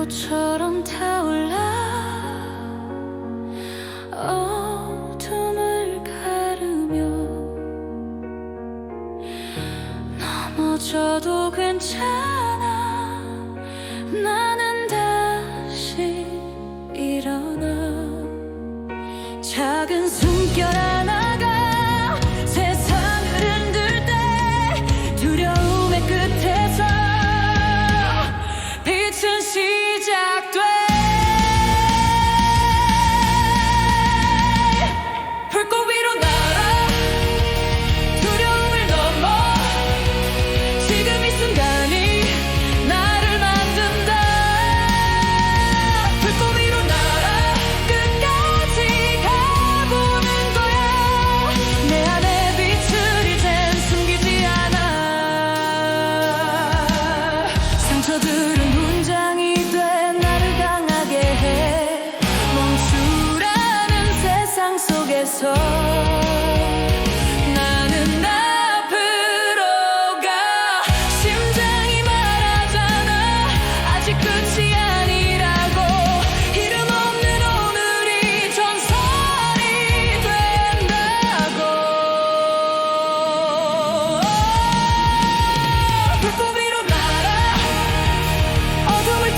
불꽃처럼 타올라. 어둠을 가르며 넘어져도 괜찮아. 나는 다시 일어나. 작은 숨결 하나가 세상을 흔들 때 두려워.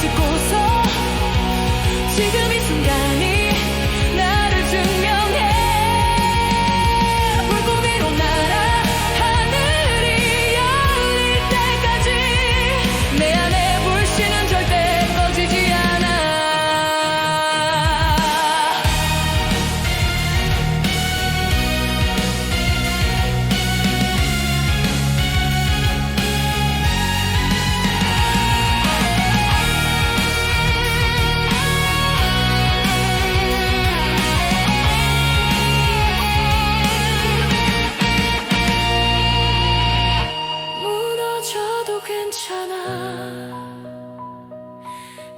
こそ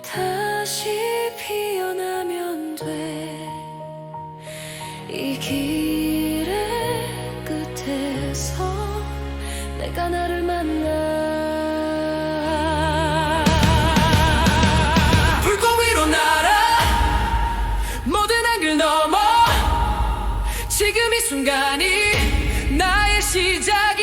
다시 피어나면 돼이 길의 끝에서 내가 나를 만나. 지금 이 순간이 나의 시작